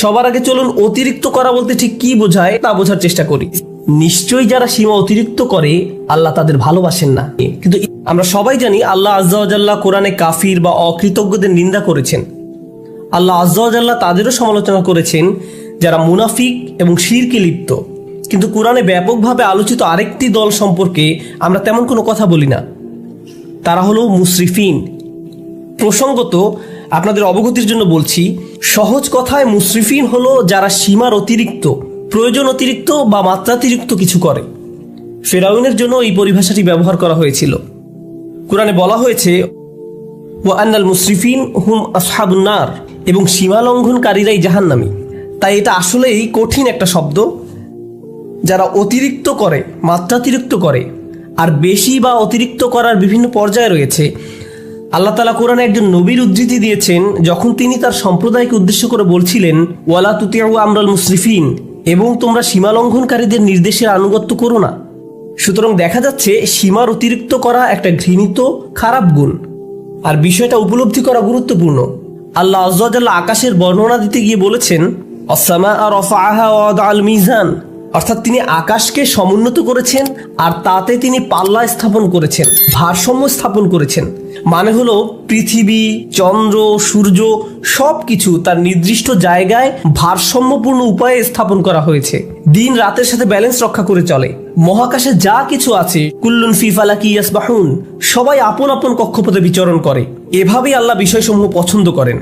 সবার আগে চলুন অতিরিক্ত করা বলতে ঠিক কি বোঝায় তা বোঝার চেষ্টা করি। নিশ্চয়ই যারা সীমা অতিরিক্ত করে, আল্লাহ তাদের ভালোবাসেন না। কিন্তু আমরা সবাই জানি আল্লাহ আজ্লাহ কোরআনে কাফির বা অকৃতজ্ঞদের নিন্দা করেছেন। আল্লাহ আজ্লাহ তাদেরও সমালোচনা করেছেন যারা মুনাফিক এবং শিরকে লিপ্ত। কিন্তু কোরআনে ব্যাপকভাবে আলোচিত আরেকটি দল সম্পর্কে আমরা তেমন কোনো কথা বলি না। তারা হলো মুসরিফিন। প্রসঙ্গত আপনাদের অবগতির জন্য বলছি, সহজ কথায় মুসরিফিন হলো যারা সীমার অতিরিক্ত, প্রয়োজন অতিরিক্ত বা মাত্রাতিরিক্ত কিছু করে। ফেরাউনের জন্য এই পরিভাষাটি ব্যবহার করা হয়েছিল। কোরআনে বলা হয়েছে ও আন্নাল মুসরিফিন হুম আসহাবুন্নার এবং সীমা লঙ্ঘনকারীরাই জাহান্নামী। তাই এটা আসলেই কঠিন একটা শব্দ। যারা অতিরিক্ত করে, মাত্রাতিরিক্ত করে, আর বেশি বা অতিরিক্ত করার বিভিন্ন পর্যায়ে রয়েছে আল্লাহ তালা কোরআনে একজন নবীর উদ্ধৃতি দিয়েছেন, যখন তিনি তার সম্প্রদায়কে উদ্দেশ্য করে বলছিলেন, ওয়ালা তুতিয়াউ আমরাল মুসরিফিন এবং তোমরা সীমা লঙ্ঘনকারীদের নির্দেশের আনুগত্য করো না। সুতরাং দেখা যাচ্ছে, সীমার অতিরিক্ত করা একটা ঘৃণিত, খারাপ গুণ। আর বিষয়টা উপলব্ধি করা গুরুত্বপূর্ণ। আল্লাহ আজ্লাহ আকাশের বর্ণনা দিতে গিয়ে বলেছেন অসামা আর আল মিজান। অর্থাৎ তিনি আকাশকে সমুন্নত করেছেন আর তাতে তিনি পাল্লা স্থাপন করেছেন, ভারসাম্য স্থাপন করেছেন। মানে হলো পৃথিবী, চন্দ্র, সূর্য সব কিছু তার নির্দিষ্ট জায়গায় ভারসাম্যপূর্ণ উপায়ে স্থাপন করা হয়েছে। দিন রাতের সাথে ব্যালেন্স রক্ষা করে চলে। মহাকাশে যা কিছু আছে, কুল্লুন ফিফালা কি ইয়াসবাহুন, সবাই আপন আপন কক্ষপথে বিচরণ করে। এভাবেই আল্লাহ বিষয়সমূহ পছন্দ করেন।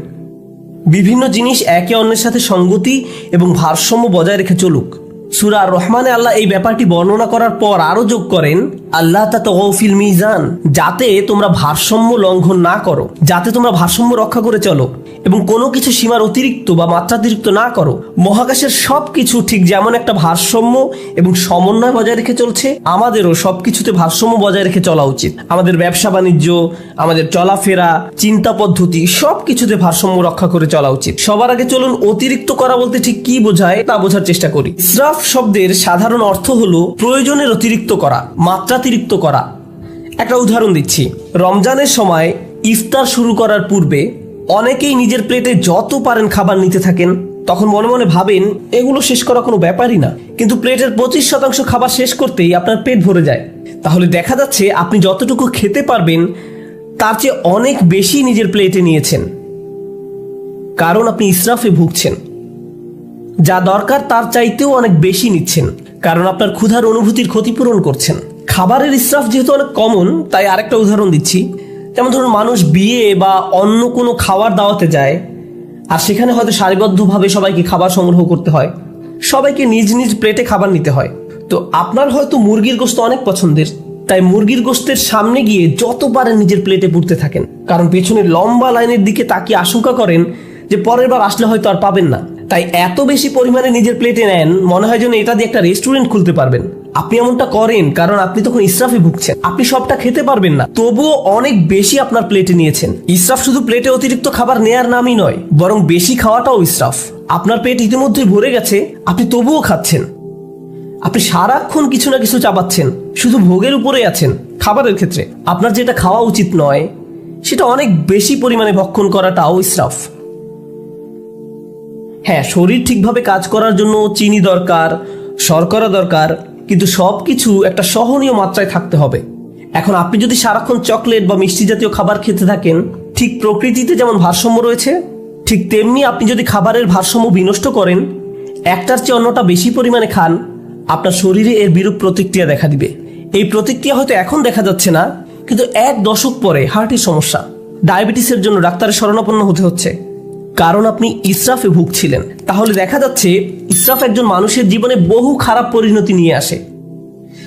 বিভিন্ন জিনিস একে অন্যের সাথে সঙ্গতি এবং ভারসাম্য বজায় রেখে চলুক। সুরা রহমানে আল্লাহ এই ব্যাপারটি বর্ণনা করার পর আরও যোগ করেন, আল্লাহ তৌফিল মিজান যাতে তোমরা ভারসাম্য লঙ্ঘন না করো, যাতে তোমরা ভারসাম্য রক্ষা করে চলো এবং কোনো কিছু সীমার অতিরিক্ত বা মাত্রাতিরিক্ত না করো। মহাকাশের সব কিছু ঠিক যেমন একটা ভারসাম্য এবং সমন্বয় বজায় রেখে চলছে, আমাদেরও সব কিছুতে ভারসাম্য বজায় রেখে চলা উচিত। আমাদের ব্যবসা বাণিজ্য, আমাদের চলাফেরা, চিন্তা পদ্ধতি সব কিছুতে ভারসাম্য রক্ষা করে চলা উচিত। সবার আগে চলুন অতিরিক্ত করা বলতে ঠিক কি বোঝায় তা বোঝার চেষ্টা করি। শব্দের সাধারণ অর্থ হল প্রয়োজনের অতিরিক্ত করা, মাত্রাতিরিক্ত করা। একটা উদাহরণ দিচ্ছি। রমজানের সময় ইফতার শুরু করার পূর্বে অনেকেই নিজের প্লেটে যত পারেন খাবার নিতে থাকেন, তখন মনে মনে ভাবেন, এগুলো শেষ করা কোনো ব্যাপারই না। কিন্তু প্লেটের পঁচিশ শতাংশ খাবার শেষ করতেই আপনার পেট ভরে যায়। তাহলে দেখা যাচ্ছে আপনি যতটুকু খেতে পারবেন, তার চেয়ে অনেক বেশি নিজের প্লেটে নিয়েছেন। কারণ আপনি ইসরাফে ভুগছেন। যা দরকার তার চাইতেও অনেক বেশি নিচ্ছেন, কারণ আপনার ক্ষুধার অনুভূতির ক্ষতিপূরণ করছেন। খাবারের ইসরাফ যেহেতু অনেক কমন তাই আরেকটা উদাহরণ দিচ্ছি। যেমন ধরুন, মানুষ বিয়ে বা অন্য কোনো খাবার দাওয়াতে যায়, আর সেখানে হয়তো সারিবদ্ধভাবে সবাইকে খাবার সংগ্রহ করতে হয়। সবাইকে নিজ নিজ প্লেটে খাবার নিতে হয়। তো আপনার হয়তো মুরগির গোস্ত অনেক পছন্দের, তাই মুরগির গোস্তের সামনে গিয়ে যত পারেন নিজের প্লেটে পুড়তে থাকেন, কারণ পেছনে লম্বা লাইনের দিকে তাকিয়ে আশঙ্কা করেন যে পরের বার আসলে হয়তো আর পাবেন না। তাই এত বেশি পরিমাণে নিজের প্লেটে নেন, মনে হয় যেন এটা দিয়ে একটা রেস্টুরেন্ট খুলতে পারবেন। আপনি এমনটা করেন কারণ আপনি তখন ইসরাফে ভুগছেন। আপনি সবটা খেতে পারবেন না। তবুও অনেক বেশি আপনার প্লেটে নিয়েছেন। ইসরাফ শুধু প্লেটে অতিরিক্ত খাবার নেয়ার নামই নয়, বরং বেশি খাওয়াটাও ইসরাফ। আপনার পেট ইতিমধ্যে ভরে গেছে, আপনি তবুও খাচ্ছেন। আপনি সারাক্ষণ কিছু না কিছু চাপাচ্ছেন শুধু ভোগের উপরে আছেন, খাবারের ক্ষেত্রে। আপনার যেটা খাওয়া উচিত নয়, সেটা অনেক বেশি পরিমাণে ভক্ষণ করাটাও ইসরাফ। হ্যাঁ শরীর ঠিকভাবে কাজ করার জন্য চিনি দরকার, শর্করা দরকার, কিন্তু সব কিছু একটা সহনীয় মাত্রায় থাকতে হবে। এখন আপনি যদি সারাক্ষণ চকলেট বা মিষ্টি জাতীয় খাবার খেতে থাকেন, ঠিক প্রকৃতিতে যেমন ভারসাম্য রয়েছে, ঠিক তেমনি আপনি যদি খাবারের ভারসাম্য বিনষ্ট করেন, একটার চেয়ে অন্যটা বেশি পরিমাণে খান, আপনার শরীরে এর বিরূপ প্রতিক্রিয়া দেখা দিবে। এই প্রতিক্রিয়া হয়তো এখন দেখা যাচ্ছে না, কিন্তু এক দশক পরে হার্টের সমস্যা, ডায়াবেটিসের জন্য ডাক্তারের শরণাপন্ন হতে হচ্ছে। কারণ আপনি ইসরাফে ভুগছিলেন। তাহলে দেখা যাচ্ছে ইসরাফ একজন মানুষের জীবনে বহু খারাপ পরিণতি নিয়ে আসে।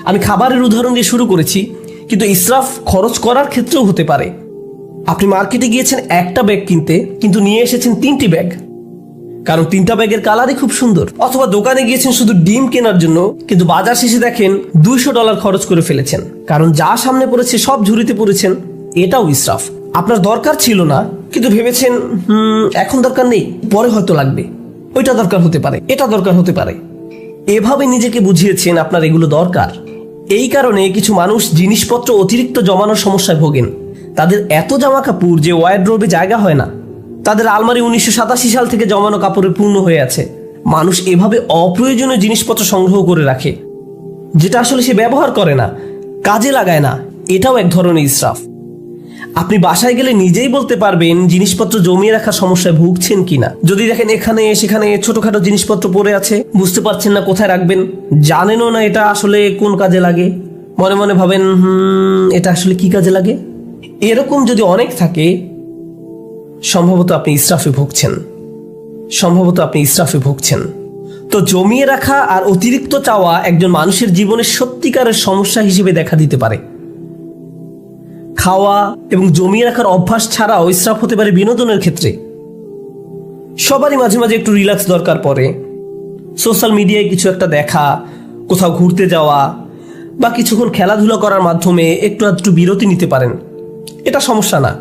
আমি খাবারের উদাহরণ দিয়ে শুরু করেছি, কিন্তু ইসরাফ খরচ করার ক্ষেত্রেও হতে পারে। আপনি মার্কেটে গিয়েছেন একটা ব্যাগ কিনতে, কিন্তু নিয়ে এসেছেন তিনটি ব্যাগ। কারণ তিনটা ব্যাগের কালারই খুব সুন্দর। অথবা দোকানে গিয়েছেন শুধু ডিম কেনার জন্য, কিন্তু বাজার শেষে দেখেন দুইশো ডলার খরচ করে ফেলেছেন। কারণ যা সামনে পড়েছে সব ঝুড়িতে পড়েছেন, এটাও ইসরাফ। আপনার দরকার ছিল না, কিন্তু ভেবেছেন এখন দরকার নেই, পরে হয়তো লাগবে। ওইটা দরকার হতে পারে, এটা দরকার হতে পারে। এভাবে নিজেকে বুঝিয়েছেন আপনার এগুলো দরকার। এই কারণে কিছু মানুষ জিনিসপত্র অতিরিক্ত জমানোর সমস্যায় ভোগেন। তাদের এত জামা কাপড় যে ওয়ার্ড্রোবে জায়গা হয় না। তাদের আলমারি উনিশশো সাতাশি সাল থেকে জমানো কাপড়ে পূর্ণ হয়ে আছে। মানুষ এভাবে অপ্রয়োজনীয় জিনিসপত্র সংগ্রহ করে রাখে, যেটা আসলে সে ব্যবহার করে না, কাজে লাগায় না। এটাও এক ধরনের ইসরাফ। আপনি বাসায় গেলে নিজেই বলতে পারবেন জিনিসপত্র জমিয়ে রাখার সমস্যায় ভুগছেন কিনা। যদি দেখেন এখানে সেখানে ছোটখাটো জিনিসপত্র পড়ে আছে বুঝতে পারছেন না কোথায় রাখবেন জানেনও না এটা আসলে কোন কাজে লাগে। মনে মনে ভাবেন "হুম, এটা আসলে কি কাজে লাগে? এরকম যদি অনেক থাকে সম্ভবত আপনি ইসরাফে ভুগছেন। সম্ভবত আপনি ইসরাফে ভুগছেন। তো জমিয়ে রাখা আর অতিরিক্ত চাওয়া একজন মানুষের জীবনের সত্যিকারের সমস্যা হিসেবে দেখা দিতে পারে। খাওয়া এবং জমিয়ে রাখার অভ্যাস ছাড়াও ইসরাফ হতে পারে বিনোদনের ক্ষেত্রে। সবারই মাঝে মাঝে একটু রিল্যাক্স দরকার পড়ে। সোশ্যাল মিডিয়ায় কিছু একটা দেখা, কোথাও ঘুরতে যাওয়া বা কিছুক্ষণ খেলাধুলা করার মাধ্যমে একটু একটু বিরতি নিতে পারেন। এটা সমস্যা না।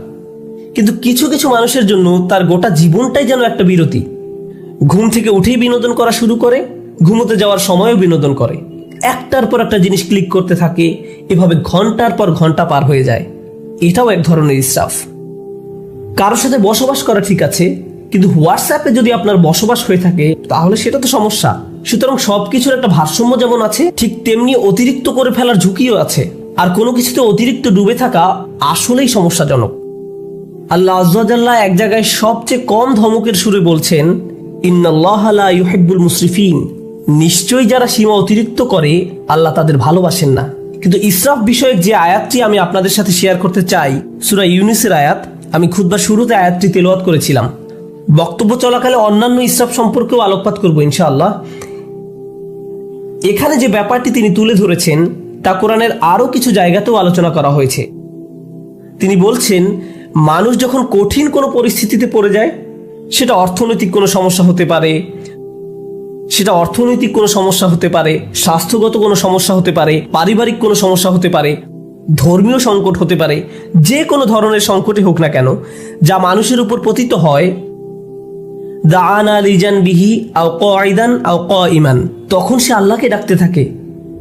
কিন্তু কিছু কিছু মানুষের জন্য তার গোটা জীবনটাই যেন একটা বিরতি। ঘুম থেকে উঠেই বিনোদন করা শুরু করে, ঘুমোতে যাওয়ার সময়ও বিনোদন করে। একটার পর একটা জিনিস ক্লিক করতে থাকে, এভাবে ঘণ্টার পর ঘণ্টা পার হয়ে যায়। এটাও এক ধরনের স্টাফ। কারোর সাথে বসবাস করা ঠিক আছে, কিন্তু হোয়াটসঅ্যাপে যদি আপনার বসবাস হয়ে থাকে, তাহলে সেটা তো সমস্যা। সুতরাং সবকিছুর একটা ভারসাম্য যেমন আছে, ঠিক তেমনি অতিরিক্ত করে ফেলার ঝুঁকিও আছে। আর কোনো কিছুতে অতিরিক্ত ডুবে থাকা আসলেই সমস্যাজনক। আল্লাহ আজ্লাহ এক জায়গায় সবচেয়ে কম ধমকের সুরে বলছেন, ইন্নাল্লাহ মুসরিফিন। নিশ্চয়ই যারা সীমা অতিরিক্ত করে, আল্লাহ তাদের ভালোবাসেন না। কিন্তু ইসরাফ বিষয়ক যে আয়াতটি আমি আপনাদের সাথে শেয়ার করতে চাই, সুরা ইউনিসের আয়াত, আমি খুদবা শুরুতে আয়াতটি তেলাওয়াত করেছিলাম। বক্তব্য চলাকালে অন্যান্য ইসরাফ সম্পর্কেও আলোকপাত করব ইনশাআল্লাহ। এখানে যে ব্যাপারটি তিনি তুলে ধরেছেন, তা কোরআনের আরও কিছু জায়গাতেও আলোচনা করা হয়েছে। তিনি বলছেন, মানুষ যখন কঠিন কোনো পরিস্থিতিতে পড়ে যায়, সেটা অর্থনৈতিক কোনো সমস্যা হতে পারে সেটা অর্থনৈতিক কোনো সমস্যা হতে পারে, স্বাস্থ্যগত কোনো সমস্যা হতে পারে, পারিবারিক কোনো সমস্যা হতে পারে, ধর্মীয় সংকট হতে পারে, যে কোনো ধরনের সংকটই হোক না কেন, যা মানুষের উপর পতিত হয়, দাআনা লিজান বিহি আও কয়দান আও ইমান তখন সে আল্লাহকে ডাকতে থাকে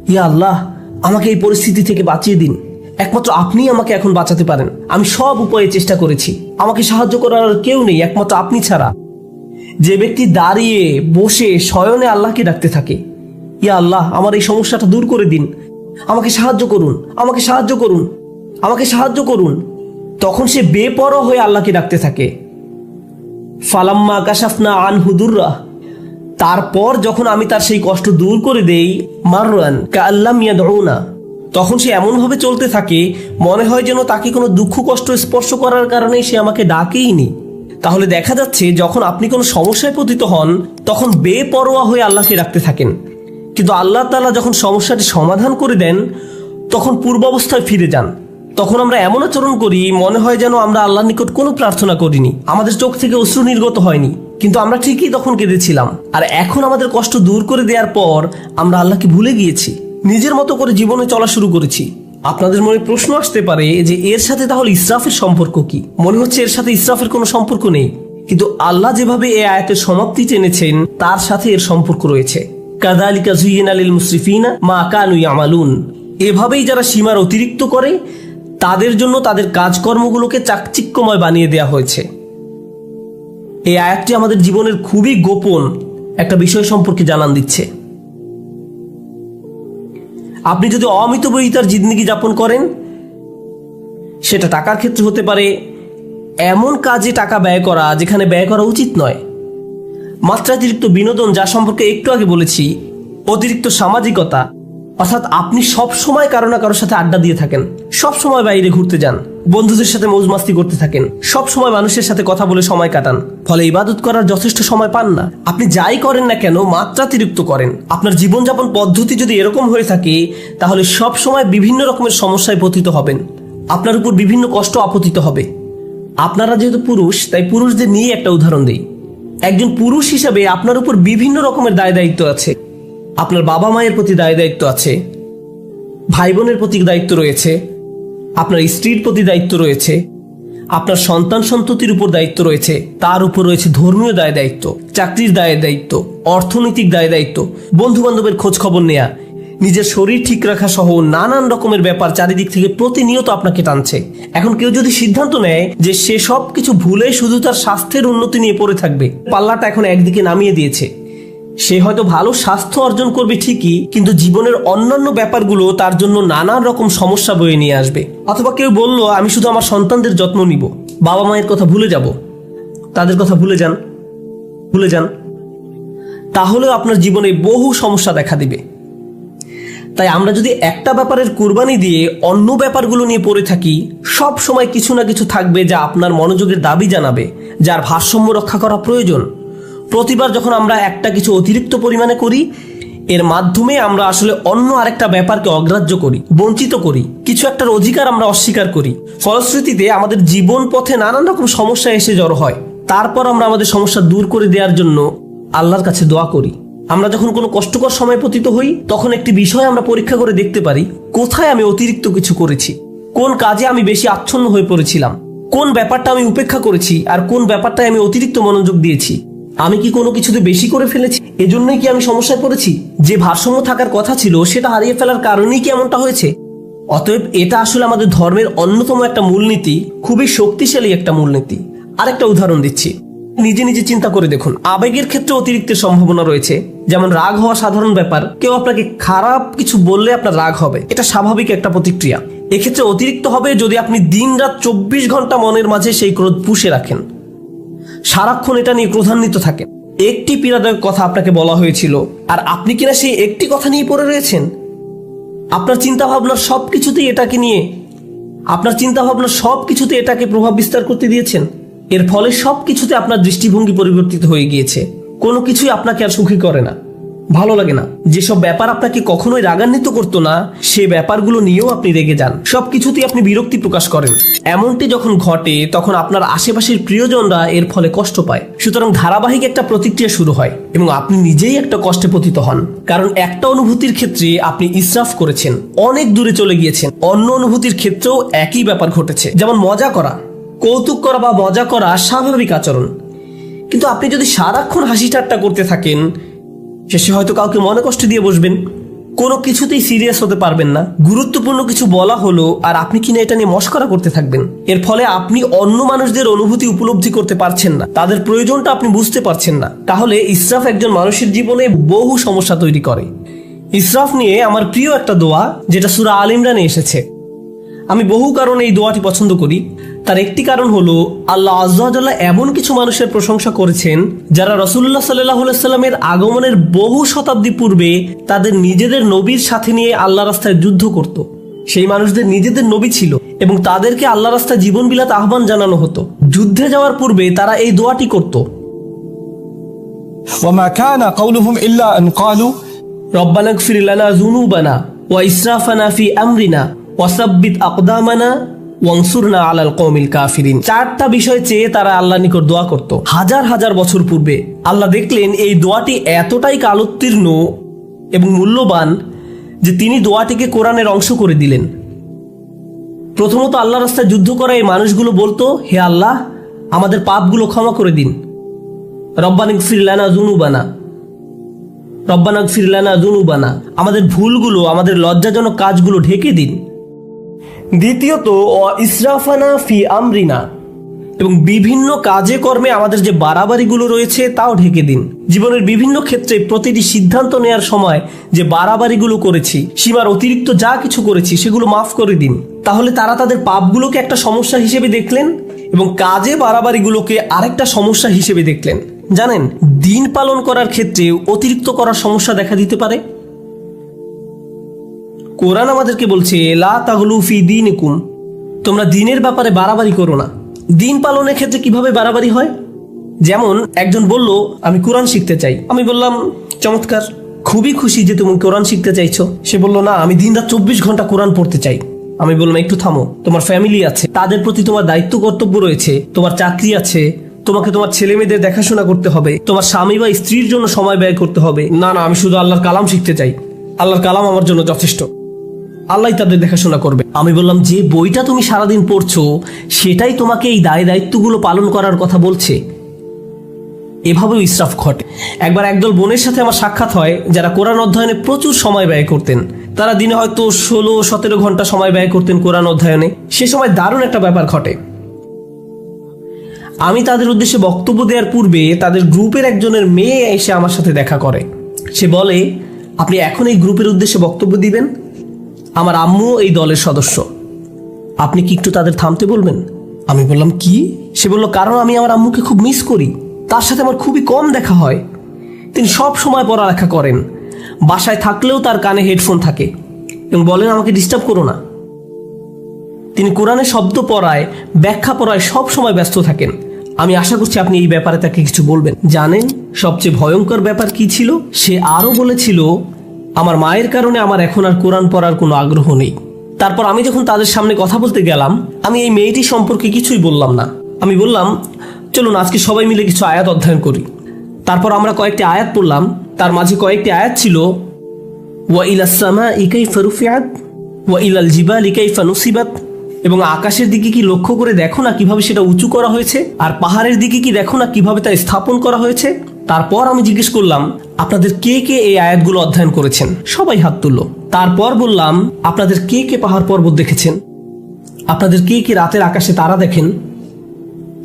ইয়া আল্লাহ, আমাকে এই পরিস্থিতি থেকে বাঁচিয়ে দিন। একমাত্র আপনিই আমাকে এখন বাঁচাতে পারেন। আমি সব উপায়ে চেষ্টা করেছি। আমাকে সাহায্য করার কেউ নেই, একমাত্র আপনি ছাড়া। যে ব্যক্তি দাঁড়িয়ে বসে শয়নে আল্লাহকে ডাকতে থাকে, ইয়া আল্লাহ, আমার এই সমস্যাটা দূর করে দিন। আমাকে সাহায্য করুন, আমাকে সাহায্য করুন, আমাকে সাহায্য করুন। তখন সে বেপর হয়ে আল্লাহকে ডাকতে থাকে। ফালাম্মা কাশাফনা আন হুদুররা তারপর যখন আমি তার সেই কষ্ট দূর করে দেই, মাররান কা আল্লাহ মিয়া না তখন সে এমনভাবে চলতে থাকে, মনে হয় যেন তাকে কোনো দুঃখ কষ্ট স্পর্শ করার কারণে সে আমাকে ডাকেই নি তাহলে দেখা যাচ্ছে যখন আপনি কোনো সমস্যায় পতিত হন, তখন বেপরোয়া হয়ে আল্লাহকে রাখতে থাকেন। কিন্তু আল্লাহ তালা যখন সমস্যাটি সমাধান করে দেন, তখন পূর্বাবস্থায় ফিরে যান। তখন আমরা এমন আচরণ করি, মনে হয় যেন আমরা আল্লাহর নিকট কোনো প্রার্থনা করিনি। আমাদের চোখ থেকে অশ্রু নির্গত হয়নি, কিন্তু আমরা ঠিকই তখন কেঁদেছিলাম। আর এখন আমাদের কষ্ট দূর করে দেওয়ার পর, আমরা আল্লাহকে ভুলে গিয়েছি। নিজের মতো করে জীবনে চলা শুরু করেছি। আপনাদের মনে প্রশ্ন আসতে পারে যে এর সাথে তাহলে ইসরাফের সম্পর্ক কি? মনে হচ্ছে এর সাথে ইসরাফের কোনো সম্পর্ক নেই। কিন্তু আল্লাহ যেভাবে এই আয়াতের সমাপ্তি টেনেছেন, তার সাথে এর সম্পর্ক রয়েছে। কাদালিকা জুইয়েন মুসরিফিনা মা কানু আমালুন এভাবেই যারা সীমার অতিরিক্ত করে, তাদের জন্য তাদের কাজকর্মগুলোকে চাকচিক্যময় বানিয়ে দেওয়া হয়েছে। এই আয়াতটি আমাদের জীবনের খুবই গোপন একটা বিষয় সম্পর্কে জানান দিচ্ছে। আপনি যদি অমিতব্যয়িতার জিন্দগি যাপন করেন, সেটা টাকার ক্ষেত্রে হতে পারে, এমন কাজে টাকা ব্যয় করা যেখানে ব্যয় করা উচিত নয়। মাত্রাতিরিক্ত বিনোদন যা সম্পর্কে একটু আগে বলেছি, অতিরিক্ত সামাজিকতা, অর্থাৎ আপনি সব সময় কারও না কারোর সাথে আড্ডা দিয়ে থাকেন সব সময় বাইরে ঘুরতে যান। বন্ধুদের সাথে মৌজমাস্তি করতে থাকেন। সব সময় মানুষের সাথে কথা বলে সময় কাটান। ফলে ইবাদত করার যথেষ্ট সময় পান না। আপনি যাই করেন না কেন, মাত্রাতিরিক্ত করেন। আপনার জীবনযাপন পদ্ধতি যদি এরকম হয়ে থাকে, তাহলে সব সময় বিভিন্ন রকমের সমস্যায় পতিত হবেন। আপনার উপর বিভিন্ন কষ্ট আপতিত হবে। আপনারা যেহেতু পুরুষ, তাই পুরুষদের নিয়ে একটা উদাহরণ দিই। একজন পুরুষ হিসাবে আপনার উপর বিভিন্ন রকমের দায় দায়িত্ব আছে। আপনার বাবা মায়ের প্রতি দায় দায়িত্ব আছে। ভাই বোনের প্রতি দায়িত্ব রয়েছে। আপনার স্ত্রীর প্রতি দায়িত্ব রয়েছে, আপনার সন্তান সন্ততির উপর দায়িত্ব রয়েছে, তার উপর রয়েছে ধর্মীয় দায় দায়িত্ব, চাকরির দায় দায়িত্ব, অর্থনৈতিক দায় দায়িত্ব বন্ধু বান্ধবের খোঁজ খবর নেয়া, নিজের শরীর ঠিক রাখা সহ নানান রকমের ব্যাপার চারিদিক থেকে প্রতিনিয়ত আপনাকে টানছে। এখন কেউ যদি সিদ্ধান্ত নেয় যে সে সব কিছু ভুলে শুধু তার স্বাস্থ্যের উন্নতি নিয়ে পড়ে থাকবে, পাল্লাটা এখন একদিকে নামিয়ে দিয়েছে। সে হয়তো ভালো স্বাস্থ্য অর্জন করবে ঠিকই, কিন্তু জীবনের অন্যান্য ব্যাপারগুলো তার জন্য নানান রকম সমস্যা বয়ে নিয়ে আসবে। অথবা কেউ বলল, আমি শুধু আমার সন্তানদের যত্ন নিব, বাবা মায়ের কথা ভুলে যাব। তাদের কথা ভুলে যান ভুলে যান। তাহলেও আপনার জীবনে বহু সমস্যা দেখা দিবে। তাই আমরা যদি একটা ব্যাপারের কুরবানি দিয়ে অন্য ব্যাপারগুলো নিয়ে পড়ে থাকি, সব সময় কিছু না কিছু থাকবে যা আপনার মনোযোগের দাবি জানাবে, যার ভারসাম্য রক্ষা করা প্রয়োজন। প্রতিবার যখন আমরা একটা কিছু অতিরিক্ত পরিমাণে করি, এর মাধ্যমে আমরা আসলে অন্য আরেকটা ব্যাপারকে অগ্রাহ্য করি, বঞ্চিত করি, কিছু একটার অধিকার আমরা অস্বীকার করি। ফলশ্রুতিতে আমাদের জীবন পথে নানান রকম সমস্যা এসে জড়ো হয়। তারপর আমরা আমাদের সমস্যা দূর করে দেওয়ার জন্য আল্লাহর কাছে দোয়া করি। আমরা যখন কোনো কষ্টকর সময় পতিত হই, তখন একটি বিষয় আমরা পরীক্ষা করে দেখতে পারি, কোথায় আমি অতিরিক্ত কিছু করেছি? কোন কাজে আমি বেশি আচ্ছন্ন হয়ে পড়েছিলাম? কোন ব্যাপারটা আমি উপেক্ষা করেছি? আর কোন ব্যাপারটায় আমি অতিরিক্ত মনোযোগ দিয়েছি? আমি কি কোনো কিছুতে বেশি করে ফেলেছি? এজন্যই কি আমি সমস্যায় পড়েছি? যে ভারসাম্য থাকার কথা ছিল, সেটা হারিয়ে ফেলার কারণেই কি এমনটা হয়েছে? অতএব এটা আসলে আমাদের ধর্মের অন্যতম একটা মূলনীতি, খুবই শক্তিশালী একটা মূলনীতি। আরেকটা উদাহরণ দিচ্ছি। নিজে নিজে চিন্তা করে দেখুন, আবেগের ক্ষেত্রে অতিরিক্ত সম্ভাবনা রয়েছে। যেমন রাগ হওয়া সাধারণ ব্যাপার, কেউ আপনাকে খারাপ কিছু বললে আপনার রাগ হবে। এটা স্বাভাবিক একটা প্রতিক্রিয়া। এক্ষেত্রে অতিরিক্ত হবে যদি আপনি দিন রাত চব্বিশ ঘণ্টা মনের মাঝে সেই ক্রোধ পুষে রাখেন। সারাক্ষণ এটা নিয়ে ক্রোধান্বিত থাকেন একটি পীড়াদায়ক কথা আপনাকে বলা হয়েছিল, আর আপনি কিনা সেই একটি কথা নিয়ে পড়ে রয়েছেন? আপনার চিন্তাভাবনা সব কিছুতেই এটাকে নিয়ে, আপনার চিন্তাভাবনা সব কিছুতে এটাকে প্রভাব বিস্তার করতে দিয়েছেন। এর ফলে সব কিছুতে আপনার দৃষ্টিভঙ্গি পরিবর্তিত হয়ে গিয়েছে। কোনো কিছুই আপনাকে আর সুখী করে না। ভালো লাগে না। যেসব ব্যাপার আপনাকে কখনোই রাগান্বিত করতো না, সে ব্যাপারগুলো নিয়েও আপনি রেগে যান। সব কিছুতেই আপনি বিরক্তি প্রকাশ করেন। এমনটি যখন ঘটে, তখন আপনার আশেপাশের প্রিয়জনরা এর ফলে কষ্ট পায়। সুতরাং ধারাবাহিক একটা প্রতিক্রিয়া শুরু হয় এবং আপনি নিজেই একটা কষ্টে পতিত হন। কারণ একটা অনুভূতির ক্ষেত্রে আপনি ইসরাফ করেছেন। অনেক দূরে চলে গিয়েছেন। অন্য অনুভূতির ক্ষেত্রেও একই ব্যাপার ঘটেছে। যেমন মজা করা। কৌতুক করা বা মজা করা স্বাভাবিক আচরণ। কিন্তু আপনি যদি সারাক্ষণ হাসি ঠাট্টা করতে থাকেন শেষে হয়তো কাউকে মনে কষ্ট দিয়ে বসবেন। কোনো কিছুতেই সিরিয়াস হতে পারবেন না। গুরুত্বপূর্ণ কিছু বলা হলো আর আপনি কিনা এটা নিয়ে মস্করা করতে থাকবেন। এর ফলে আপনি অন্য মানুষদের অনুভূতি উপলব্ধি করতে পারছেন না। তাদের প্রয়োজনটা আপনি বুঝতে পারছেন না। তাহলে ইসরাফ একজন মানুষের জীবনে বহু সমস্যা তৈরি করে। ইসরাফ নিয়ে আমার প্রিয় একটা দোয়া, যেটা সুরা আল ইমরানে এসেছে। আমি বহু কারণে এই দোয়াটি পছন্দ করি। তার একটি কারণ হলো আল্লাহ আজ্লা এমন কিছু মানুষের প্রশংসা করেছেন যারা রসুল্লাহ সাল্লামের আগমনের বহু শতাব্দী পূর্বে তাদের নিজেদের নবীর সাথে নিয়ে আল্লাহ রাস্তায় যুদ্ধ করত। সেই মানুষদের নিজেদের নবী ছিল এবং তাদেরকে আল্লাহ রাস্তায় জীবন বিলাত আহ্বান জানানো হতো। যুদ্ধে যাওয়ার পূর্বে তারা এই দোয়াটি করত। ইসরাফানা ফি আমরিনা ওয়াসাব্বিত আকদামানা ওয়াংসুরনা আলাল কওমিল কাফিরিন। চারটা বিষয় চেয়ে তারা আল্লাহ নিকট দোয়া করত। হাজার হাজার বছর পূর্বে আল্লাহ দেখলেন এই দোয়াটি এতটাই কালোত্তীর্ণ এবং মূল্যবান যে তিনি দোয়াটিকে কোরআনের অংশ করে দিলেন। প্রথমত আল্লাহ রাস্তায় যুদ্ধ করা এই মানুষগুলো বলতো, হে আল্লাহ, আমাদের পাপগুলো ক্ষমা করে দিন। রব্বানিক ফিরলানা জুনুবানা রব্বানাক ফিরলানা জুনুবানা আমাদের ভুলগুলো, আমাদের লজ্জাজনক কাজগুলো ঢেকে দিন। দ্বিতীয়ত ইসরাফানা ফি আমরিনা, এবং বিভিন্ন কাজে কর্মে আমাদের যে বাড়াবাড়িগুলো রয়েছে তাও ঢেকে দিন। জীবনের বিভিন্ন ক্ষেত্রে প্রতিটি সিদ্ধান্ত নেয়ার সময় যে বাড়াবাড়িগুলো করেছি, সীমার অতিরিক্ত যা কিছু করেছি, সেগুলো মাফ করে দিন। তাহলে তারা তাদের পাপগুলোকে একটা সমস্যা হিসেবে দেখলেন এবং কাজে বাড়াবাড়িগুলোকে আরেকটা সমস্যা হিসেবে দেখলেন। জানেন, দিন পালন করার ক্ষেত্রে অতিরিক্ত করার সমস্যা দেখা দিতে পারে? কোরআন আমাদেরকে বলছে, লা তাগলু ফি দিনিকুম। তোমরা দিনের ব্যাপারে বাড়াবাড়ি করো না। দিন পালনের ক্ষেত্রে কীভাবে বাড়াবাড়ি হয়? যেমন, একজন বলল, আমি কোরআন শিখতে চাই। আমি বললাম, চমৎকার, খুবই খুশি যে তুমি কোরআন শিখতে চাইছো। সে বলল, না, আমি দিন রাত চব্বিশ ঘণ্টা কোরআন পড়তে চাই। আমি বললাম, একটু থামো, তোমার ফ্যামিলি আছে, তাদের প্রতি তোমার দায়িত্ব, কর্তব্য রয়েছে, তোমার চাকরি আছে, তোমাকে তোমার ছেলে মেয়েদের দেখাশোনা করতে হবে, তোমার স্বামী বা স্ত্রীর জন্য সময় ব্যয় করতে হবে। না না, আমি শুধু আল্লাহর কালাম শিখতে চাই। আল্লাহর কালাম আমার জন্য যথেষ্ট। আল্লাহ তাদের দেখাশোনা করবে। আমি বললাম, যে বইটা তুমি সারাদিন পড়ছো, সেটাই তোমাকে এই দায় দায়িত্বগুলো পালন করার কথা বলছে। এভাবেও ইসরাফ ঘটে। একবার একদল বোনের সাথে আমার সাক্ষাৎ হয়, যারা কোরআন অধ্যয়নে প্রচুর সময় ব্যয় করতেন। তারা দিনে হয়তো ষোলো, সতেরো ঘণ্টা সময় ব্যয় করতেন কোরআন অধ্যয়নে। সে সময় দারুণ একটা ব্যাপার ঘটে। আমি তাদের উদ্দেশ্যে বক্তব্য দেওয়ার পূর্বে তাদের গ্রুপের একজনের মেয়ে এসে আমার সাথে দেখা করে। সে বলে, আপনি এখন এই গ্রুপের উদ্দেশ্যে বক্তব্য দিবেন? আমার আম্মু এই দলের সদস্য। আপনি কি একটু তাদের থামতে বলবেন? আমি বললাম, কি? সে বলল, কারণ আমি আমার আম্মুকে খুব মিস করি। তার সাথে আমার খুবই কম দেখা হয়। তিনি সব সময় পড়ালেখা করেন। বাসায় থাকলেও তার কানে হেডফোন থাকে এবং বলেন, আমাকে ডিস্টার্ব করো না। তিনি কোরআনের শব্দ পড়ায়, ব্যাখ্যা পড়ায় সব সময় ব্যস্ত থাকেন। আমি আশা করছি আপনি এই ব্যাপারে তাকে কিছু বলবেন। জানেন, সবচেয়ে ভয়ঙ্কর ব্যাপার কি ছিল? সে আরও বলেছিল আমার মায়ের কারণে আমার এখন আর কোরআন পড়ার কোনো আগ্রহ নেই। তারপর আমি যখন তাদের সামনে কথা বলতে গেলাম, আমি এই মেয়েটি সম্পর্কে কিছুই বললাম না। আমি বললাম, চলুন, আজকে সবাই মিলে কিছু আয়াত অধ্যয়ন করি। তারপর আমরা কয়েকটি আয়াত পড়লাম। তার মাঝে কয়েকটি আয়াত ছিল ইলাল জিবালি নুসিবাত। এবং আকাশের দিকে কি লক্ষ্য করে দেখো না কীভাবে সেটা উঁচু করা হয়েছে, আর পাহাড়ের দিকে কি দেখো না কীভাবে তা স্থাপন করা হয়েছে? তারপর আমি জিজ্ঞেস করলাম, আপনাদের কে কে এই আয়াতগুলো অধ্যয়ন করেছেন? সবাই হাত তুললো। তারপর বললাম, আপনাদের কে কে পাহাড় পর্বত দেখেছেন? আপনাদের কে কে রাতের আকাশে তারা দেখেন?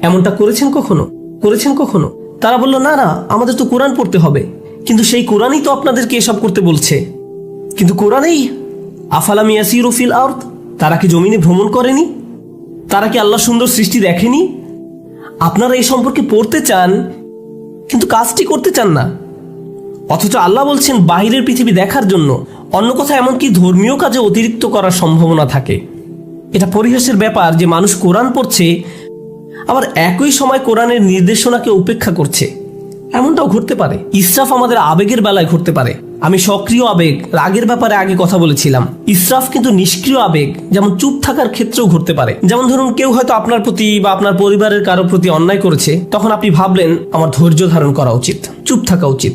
এমনটা করেছেন কখনো? করেছেন কখনো? তারা বলল, না না, আমাদের তো কোরআন পড়তে হবে। কিন্তু সেই কোরআনই তো আপনাদেরকে এসব করতে বলছে। কিন্তু কোরআনেই আফালাম ইয়াসিরু ফিল আর্থ তারা কি জমিনে ভ্রমণ করেনি? তারা কি আল্লাহ সুন্দর সৃষ্টি দেখেনি? আপনারা এই সম্পর্কে পড়তে চান কিন্তু কাজটি করতে চান না। অথচ আল্লাহ বলছেন, বাহিরের পৃথিবী দেখার জন্য অন্য কথা এমনকি ধর্মীয় কাজে অতিরিক্ত করার সম্ভাবনা থাকে? এটা পরিহাসের ব্যাপার যে মানুষ কোরআন পড়ছে, আবার একই সময় কোরআনের নির্দেশনাকে উপেক্ষা করছে। এমনটাও ঘটতে পারে। ইসরাফ আমাদের আবেগের বেলায় ঘটতে পারে। আমি সক্রিয় আবেগ, রাগের ব্যাপারে আগে কথা বলেছিলাম। ইসরাফ কিন্তু নিষ্ক্রিয় আবেগ, যেমন চুপ থাকার ক্ষেত্রেও ঘটতে পারে। যেমন ধরুন, কেউ হয়তো আপনার প্রতি বা আপনার পরিবারের কারও প্রতি অন্যায় করেছে, তখন আপনি ভাবলেন, আমার ধৈর্য ধারণ করা উচিত, চুপ থাকা উচিত।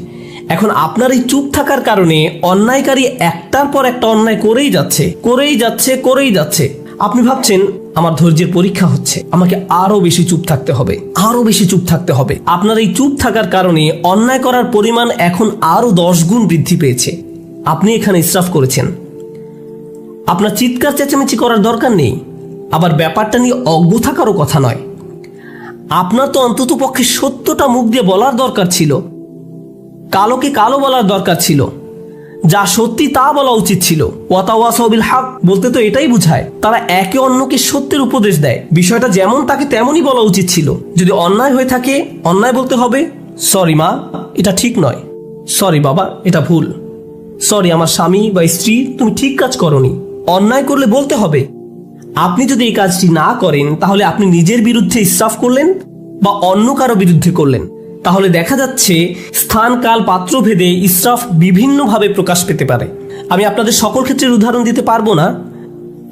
এখন আপনার এই চুপ থাকার কারণে অন্যায়কারী একটার পর একটা অন্যায় করেই যাচ্ছে করেই যাচ্ছে করেই যাচ্ছে। আপনি ভাবছেন আমার ধৈর্যের পরীক্ষা হচ্ছে। আমাকে আরও বেশি চুপ থাকতে হবে, আরও বেশি চুপ থাকতে হবে। আপনার এই চুপ থাকার কারণে অন্যায় করার পরিমাণ এখন আরও দশ গুণ বৃদ্ধি পেয়েছে। আপনি এখানে ইসরাফ করেছেন। আপনার চিৎকার চেঁচামেচি করার দরকার নেই। আবার ব্যাপারটা নিয়ে অজ্ঞ থাকারও কথা নয়। আপনার তো অন্তত পক্ষে সত্যটা মুখ দিয়ে বলার দরকার ছিল। কালোকে কালো বলার দরকার ছিল। যা সত্যি তা বলা উচিত ছিল। ওয়াতাওয়াসবিল হক বলতে তো এটাই বোঝায়, তারা একে অন্যকে সত্যের উপদেশ দেয়। বিষয়টা যেমন তাকে তেমনই বলা উচিত ছিল। যদি অন্যায় হয়ে থাকে, অন্যায় বলতে হবে, সরি মা, এটা ঠিক নয়। সরি বাবা, এটা ভুল। সরি আমার স্বামী বা স্ত্রী, তুমি ঠিক কাজ করনি। অন্যায় করলে বলতে হবে। আপনি যদি এই কাজটি না করেন, তাহলে আপনি নিজের বিরুদ্ধে ইসরাফ করলেন বা অন্য কারও বিরুদ্ধে করলেন। তাহলে দেখা যাচ্ছে স্থান, কাল পাত্র ভেদে ইসরাফ বিভিন্নভাবে প্রকাশ পেতে পারে। আমি আপনাদের সকল ক্ষেত্রের উদাহরণ দিতে পারব না।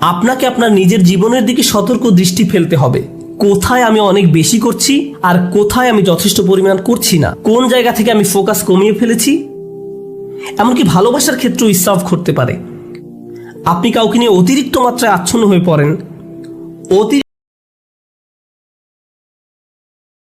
আপনাকে আপনার নিজের জীবনের দিকে সতর্ক দৃষ্টি ফেলতে হবে। কোথায় আমি অনেক বেশি করছি আর কোথায় আমি যথেষ্ট পরিমাণ করছি না? কোন জায়গা থেকে আমি ফোকাস কমিয়ে ফেলেছি? এমনকি ভালোবাসার ক্ষেত্রেও ইসরাফ ঘটতে পারে। আপনি কাউকে নিয়ে অতিরিক্ত মাত্রায় আচ্ছন্ন হয়ে পড়েন। অতি